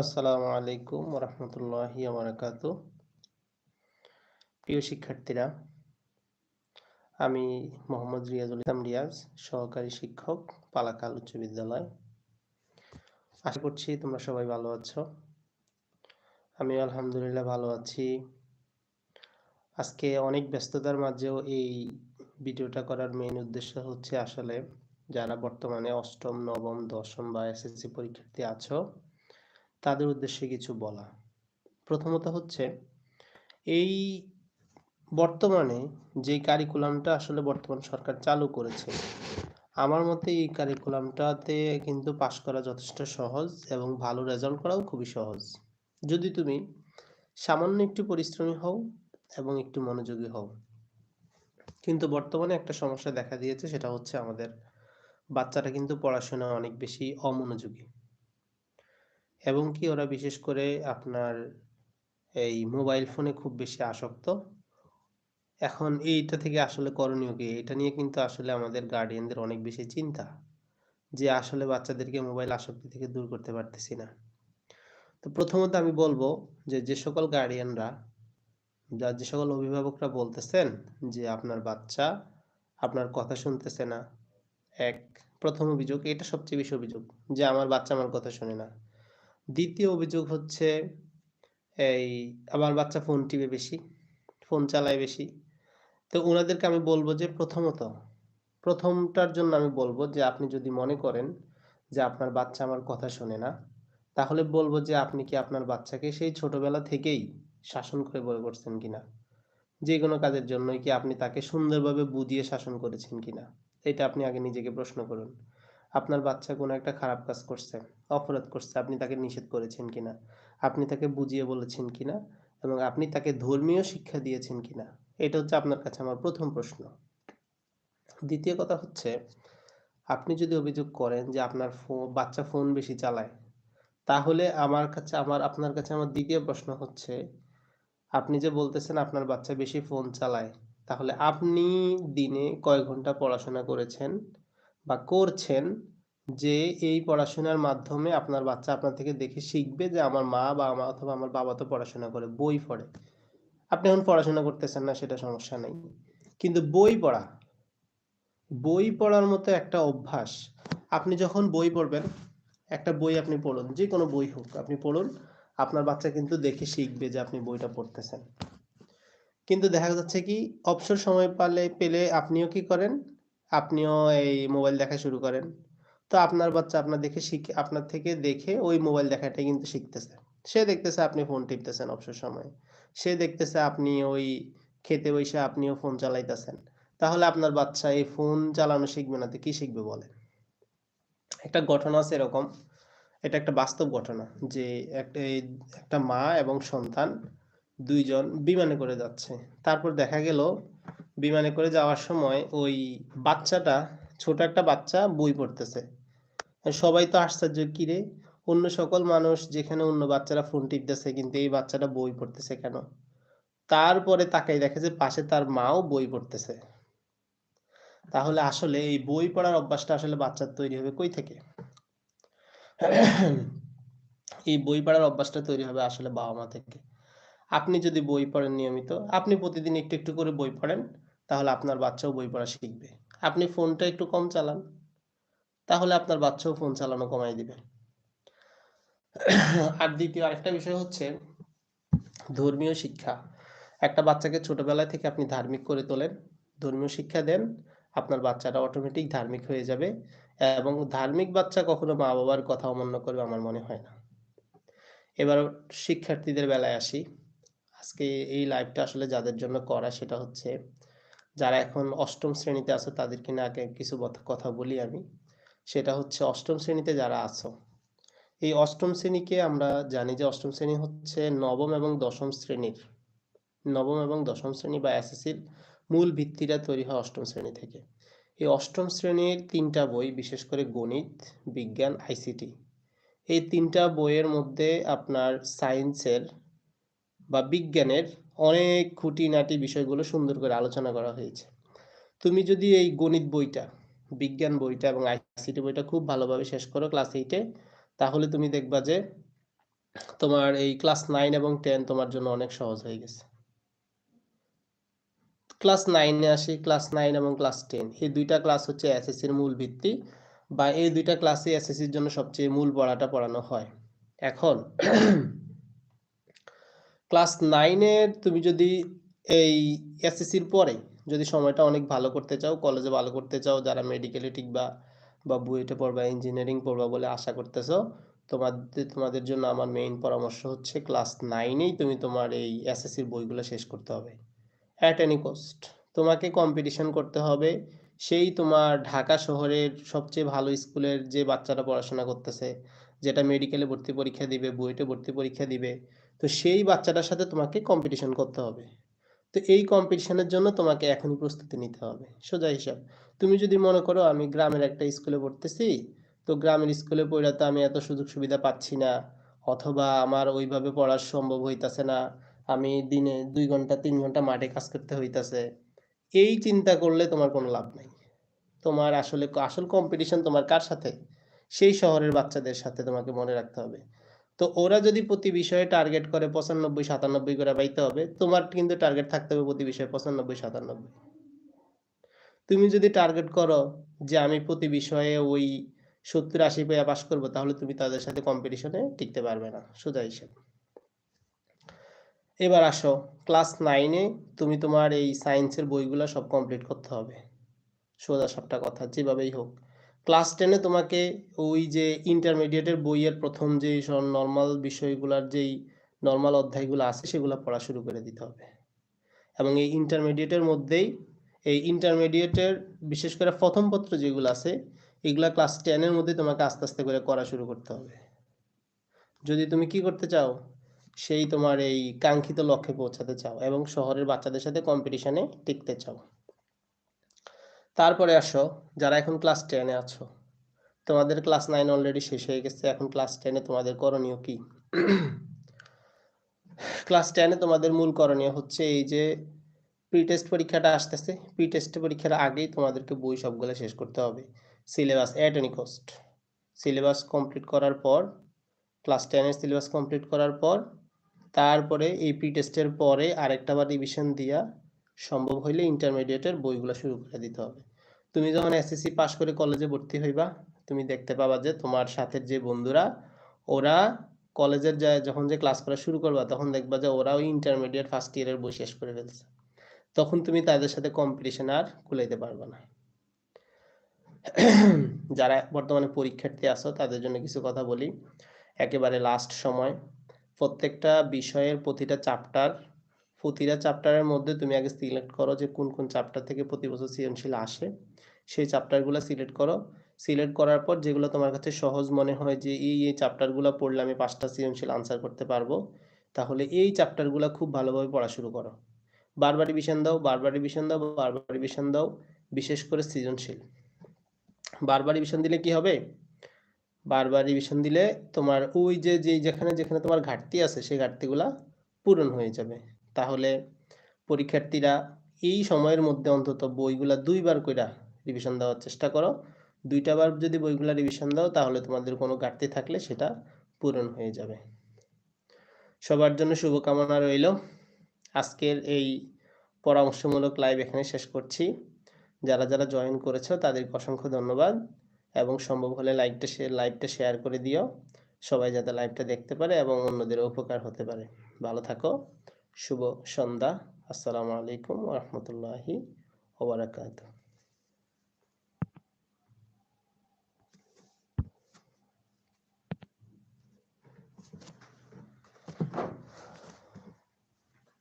আসসালামু আলাইকুম রহমতুল্লাহি বারাকাতু প্রিয় শিক্ষার্থীরা, আমি মোহাম্মদ রিয়াজুল ইসলাম রিয়াজ, সহকারী শিক্ষক পালাকাল উচ্চ বিদ্যালয়। আশা করছি তোমরা সবাই ভালো আছো। আমি আলহামদুলিল্লাহ ভালো আছি। আজকে অনেক ব্যস্ততার মাঝেও এই ভিডিওটা করার মেইন উদ্দেশ্য হচ্ছে আসলে যারা বর্তমানে অষ্টম, নবম, দশম বা এসএসসি পরীক্ষার্থী আছো তাদের উদ্দেশ্যে কিছু বলা। প্রথমত হচ্ছে, এই বর্তমানে যে কারিকুলামটা আসলে বর্তমান সরকার চালু করেছে, আমার মতে এই কারিকুলামটাতে কিন্তু পাশ করা যথেষ্ট সহজ এবং ভালো রেজাল্ট করাও খুবই সহজ। যদি তুমি সামান্য একটু পরিশ্রমী হও এবং একটু মনোযোগী হও, কিন্তু বর্তমানে একটা সমস্যা দেখা দিয়েছে, সেটা হচ্ছে আমাদের বাচ্চারা কিন্তু পড়াশোনা অনেক বেশি অমনোযোগী। এবং কি ওরা বিশেষ করে আপনার এই মোবাইল ফোনে খুব বেশি আসক্ত। এখন এইটা থেকে আসলে করণীয় কি? এটা নিয়ে কিন্তু আসলে আমাদের গার্ডিয়ানদের অনেক বেশি চিন্তা যে আসলে বাচ্চাদেরকে মোবাইল আসক্তি থেকে দূর করতে পারতেছি না। তো প্রথমত আমি বলব যে যে সকল গার্ডিয়ানরা যা যে সকল অভিভাবকরা বলতেছেন যে আপনার বাচ্চা আপনার কথা শুনতেছে না এক প্রথম অভিযোগ এটা সবচেয়ে বেশি অভিযোগ যে আমার বাচ্চা আমার কথা শুনে না। দ্বিতীয় অভিযোগ হচ্ছে, এই আমার বাচ্চা ফোন টিপে বেশি ফোন চালায় বেশি। তো ওনাদেরকে আমি বলব যে প্রথমত, প্রথমটার জন্য আমি বলব যে আপনি যদি মনে করেন যে আপনার বাচ্চা আমার কথা শোনে না, তাহলে বলব যে আপনি কি আপনার বাচ্চাকে সেই ছোটবেলা থেকেই শাসন করে বড় করছেন কিনা? যে কোনো কাজের জন্যই কি আপনি তাকে সুন্দরভাবে বুঝিয়ে শাসন করেছেন কিনা? এটা আপনি আগে নিজেকে প্রশ্ন করুন। আপনার বাচ্চা কোনো একটা খারাপ কাজ করছে, অপরাধ করছে, আপনি তাকে নিষেধ করেছেন কিনা? আপনি তাকে বুঝিয়ে বলেছেন কিনা? এবং আপনি তাকে ধর্মীয় শিক্ষা দিয়েছেন কিনা? এটা হচ্ছে আপনার কাছে আমার প্রথম প্রশ্ন। দ্বিতীয় কথা হচ্ছে, আপনি যদি অভিযোগ করেন যে আপনার বাচ্চা ফোন বেশি চালায়, তাহলে আমার কাছে, আমার, আপনার কাছে আমার দ্বিতীয় প্রশ্ন হচ্ছে, আপনি যে বলতেছেন আপনার বাচ্চা বেশি ফোন চালায়, তাহলে আপনি দিনে কয় ঘণ্টা পড়াশোনা করেছেন? বা করছেন যে এই পড়াশোনার মাধ্যমে আপনার বাচ্চা আপনার থেকে দেখে শিখবে যে আমার মা বা আমার অথবা আমার বাবা তো পড়াশোনা করে, বই পড়ে। আপনি এখন পড়াশোনা করতেছেন না, সেটা সমস্যা নেই। কিন্তু বই পড়া, বই পড়ার মতো একটা অভ্যাস, আপনি যখন বই পড়বেন, একটা বই আপনি পড়ুন যে কোনো বই হোক, আপনি পড়ুন, আপনার বাচ্চা কিন্তু দেখে শিখবে যে আপনি বইটা পড়তেছেন। কিন্তু দেখা যাচ্ছে কি, অবসর সময় পালে, পেলে আপনিও কি করেন? আপনিও এই মোবাইল দেখা শুরু করেন। তো আপনার বাচ্চা আপনার দেখে শিখে, আপনার থেকে দেখে ওই মোবাইল দেখাটাই কিন্তু শিখতেছে। সে দেখতেছে আপনি ফোন টিপতেছেন অবসর সময়ে। সে দেখতেছে আপনি ওই খেতে বসে আপনিও ফোন চালাইতেছেন। তাহলে আপনার বাচ্চা এই ফোন চালানো শিখবে না, তো কি শিখবে বলেন? একটা ঘটনা আছে এরকম। এটা একটা বাস্তব ঘটনা যে একটা একটা মা এবং সন্তান দুইজন বিমানে করে যাচ্ছে। তারপর দেখা গেল বিমানে করে যাওয়ার সময় ওই বাচ্চাটা, ছোট একটা বাচ্চা বই পড়তেছে। সবাই তো আশ্চর্য কিরে অন্য সকল মানুষ যেখানে অন্য বাচ্চারা ফোন টিপতেছে, কিন্তু এই বাচ্চাটা বই পড়তেছে কেন? তারপরে তাকাই দেখে যে পাশে তার মাও বই পড়তেছে। তাহলে আসলে এই বই পড়ার অভ্যাসটা আসলে বাচ্চার তৈরি হবে কই থেকে? এই বই পড়ার অভ্যাসটা তৈরি হবে আসলে বাবা মা থেকে। আপনি যদি বই পড়েন নিয়মিত, আপনি প্রতিদিন একটু একটু করে বই পড়েন, তাহলে আপনার বাচ্চাও বই পড়া শিখবে। আপনি ফোনটা একটু কম চালান, তাহলে আপনার বাচ্চাও ফোন চালানো কমাই দিবে। আর দ্বিতীয় আরেকটা বিষয় হচ্ছে, ধর্মীয় শিক্ষা। একটা বাচ্চাকে ছোটবেলা থেকে আপনি ধার্মিক করে তোলেন, ধর্মীয় শিক্ষা দেন, আপনার বাচ্চাটা অটোমেটিক ধার্মিক হয়ে যাবে এবং ধার্মিক বাচ্চা কখনো মা বাবার কথা অমান্য করবে আমার মনে হয় না। এবার শিক্ষার্থীদের বেলায় আসি। আজকে এই লাইভটা আসলে যাদের জন্য করা সেটা হচ্ছে, যারা এখন অষ্টম শ্রেণীতে আছে তাদেরকে না আগে কিছু কথা বলি আমি। সেটা হচ্ছে অষ্টম শ্রেণীতে যারা আছো, এই অষ্টম শ্রেণীকে আমরা জানি যে অষ্টম শ্রেণি হচ্ছে নবম এবং দশম শ্রেণির, নবম এবং দশম শ্রেণি বা এসএসসির মূল ভিত্তিটা তৈরি হয় অষ্টম শ্রেণি থেকে। এই অষ্টম শ্রেণির তিনটা বই, বিশেষ করে গণিত, বিজ্ঞান আইসিটি এই তিনটা বইয়ের মধ্যে আপনার সায়েন্সের বা বিজ্ঞানের অনেক খুঁটিনাটি বিষয়গুলো সুন্দর করে আলোচনা করা হয়েছে। তুমি যদি এই গণিত বইটা, বিজ্ঞান বইটা এবং আইসিটি বইটা খুব ভালোভাবে শেষ করো ক্লাস এইটে তাহলে তুমি দেখবা যে তোমার এই ক্লাস নাইন এবং টেন তোমার জন্য অনেক সহজ হয়ে গেছে। ক্লাস নাইনে আসি ক্লাস নাইন এবং ক্লাস টেন এই দুইটা ক্লাস হচ্ছে এসএসসির মূল ভিত্তি বা এই দুইটা ক্লাসে এসএসসির জন্য সবচেয়ে মূল পড়াটা পড়ানো হয়। এখন ক্লাস নাইনে তুমি যদি এই এসএসসির পরে যদি সময়টা অনেক ভালো করতে চাও কলেজে ভালো করতে চাও, যারা মেডিকেলে টিকবা বা বুয়েটে পড়বা ইঞ্জিনিয়ারিং পড়বা বলে আশা করতেছো, তোমাদের তোমাদের জন্য আমার মেইন পরামর্শ হচ্ছে ক্লাস নাইনেই তুমি তোমার এই এসএসসির বইগুলো শেষ করতে হবে। অ্যাট এনি কস্ট তোমাকে কম্পিটিশন করতে হবে। সেই তোমার ঢাকা শহরের সবচেয়ে ভালো স্কুলের যে বাচ্চারা পড়াশোনা করতেছে, যেটা মেডিকেলে ভর্তি পরীক্ষা দিবে বুয়েটে ভর্তি পরীক্ষা দিবে তো সেই বাচ্চাটার সাথে তোমাকে কম্পিটিশন করতে হবে। তো এই কম্পিটিশনের জন্য তোমাকে এখনই প্রস্তুতি নিতে হবে। সোজা হিসাব। তুমি যদি মনে করো আমি গ্রামের একটা স্কুলে পড়তেছি, তো গ্রামের স্কুলে পড়লে তো আমি এত সুযোগ সুবিধা পাচ্ছি না, অথবা আমার ওইভাবে পড়া সম্ভব হইতাছে না, আমি দিনে দুই ঘণ্টা, তিন ঘণ্টা মাঠে কাজ করতে হইতাছে, এই চিন্তা করলে তোমার কোনো লাভ নাই। তোমার আসলে, আসল কম্পিটিশন তোমার কার সাথে? সেই শহরের বাচ্চাদের সাথে তোমাকে মনে রাখতে হবে। তো ওরা যদি প্রতি বিষয়ে টার্গেট করে পঁচানব্বই, সাতানব্বই করে পাইতে হবে, তোমার কিন্তু টার্গেট থাকতে হবে প্রতি বিষয়ে পঁচানব্বই, সাতানব্বই। তুমি যদি টার্গেট করো যে আমি প্রতি বিষয়ে ওই সত্তর, আশি পেয়ে পাস করব, তাহলে তুমি তাদের সাথে কম্পিটিশনে টিকতে পারবে না, সোজা হিসেব। এবার আসো ক্লাস নাইনে তুমি তোমার এই সায়েন্সের বইগুলো সব কমপ্লিট করতে হবে। সোজা সবটা কথা, যেভাবেই হোক। ক্লাস টেনে তোমাকে ওই যে ইন্টারমিডিয়েটের বইয়ের প্রথম যে নর্মাল বিষয়গুলোর যেই নর্মাল অধ্যায়গুলো আছে, সেগুলো পড়া শুরু করে দিতে হবে। এবং এই ইন্টারমিডিয়েটের মধ্যেই এই ইন্টারমিডিয়েটের বিশেষ করে প্রথম পত্র যেগুলো আছে, এগুলা ক্লাস টেনের মধ্যে তোমাকে আস্তে আস্তে করে করা শুরু করতে হবে। যদি তুমি কি করতে চাও, সেই তোমার এই কাঙ্ক্ষিত লক্ষ্যে পৌঁছাতে চাও এবং শহরের বাচ্চাদের সাথে কম্পিটিশনে টিকতে চাও। তারপরে আসো, যারা এখন ক্লাস টেনে আছো। তোমাদের ক্লাস নাইন অলরেডি শেষ হয়ে গেছে, এখন ক্লাস টেনে তোমাদের করণীয় কি? ক্লাস টেনে তোমাদের মূল করণীয় হচ্ছে এই যে প্রি টেস্ট পরীক্ষাটা আসতেছে। প্রি টেস্ট পরীক্ষার আগেই তোমাদেরকে বই সবগুলো শেষ করতে হবে। Syllabus at any cost syllabus complete করার পর ক্লাস টেনের সিলেবাস কমপ্লিট করার পর, তারপরে এই প্রি টেস্টের পরে আরেকটা বার রিভিশন দিয়া সম্ভব হইলে ইন্টারমিডিয়েটের বইগুলো শুরু করে দিতে হবে। তুমি যখন এসএসসি পাশ করে কলেজে ভর্তি হইবা, তুমি দেখতে পাবা যে তোমার সাথে যে বন্ধুরা, ওরা কলেজের যায়, যখন যে ক্লাস করা শুরু করবা, তখন দেখবা যে ওরাও ইন্টারমিডিয়েট ফার্স্ট ইয়ারের বই শেষ করে ফেলছে। তখন তুমি তাদের সাথে কম্পিটিশন আর কুলাইতে পারবে না। যারা বর্তমানে পরীক্ষার্থী আছো, তাদের জন্য কিছু কথা বলি। একেবারে লাস্ট সময়, প্রত্যেকটা বিষয়ের প্রতিটা চ্যাপ্টার প্রতিটা চ্যাপ্টারের মধ্যে তুমি আগে সিলেক্ট করো যে কোন কোন চ্যাপ্টার থেকে প্রতি বছর সৃজনশীল আসে, সেই চ্যাপ্টারগুলো সিলেক্ট করো। সিলেক্ট করার পর যেগুলো তোমার কাছে সহজ মনে হয় যে এই এই চ্যাপ্টারগুলো পড়লে আমি পাঁচটা সৃজনশীল আনসার করতে পারব, তাহলে এই চ্যাপ্টারগুলো খুব ভালোভাবে পড়া শুরু করো। বারবার রিভিশন দাও, বারবার রিভিশন দাও, বারবার রিভিশন দাও, বিশেষ করে সৃজনশীল। বারবার রিভিশন দিলে কি হবে? বারবার রিভিশন দিলে তোমার ওই যে যেখানে যেখানে তোমার ঘাটতি আছে, সেই ঘাটতিগুলা পূরণ হয়ে যাবে। তাহলে পরীক্ষার্থীরা এই সময়ের মধ্যে অন্তত বইগুলা দুইবার কইরা রিভিশন দেওয়ার চেষ্টা করো। দুইটা বার যদি বইগুলা রিভিশন দাও, তাহলে তোমাদের কোনো ঘাটতি থাকলে সেটা পূরণ হয়ে যাবে। সবার জন্য শুভকামনা রইল। আজকের এই পরামর্শমূলক লাইভ এখানে শেষ করছি। যারা যারা জয়েন করেছ, তাদেরকে অসংখ্য ধন্যবাদ এবং সম্ভব হলে লাইভটা লাইভটা শেয়ার করে দিও। সবাই যাতে লাইভটা দেখতে পারে এবং অন্যদের উপকার হতে পারে। ভালো থাকো। শুভ সন্ধ্যা। আসসালামু আলাইকুম রহমতুল্লাহি ওবরাকাতুহ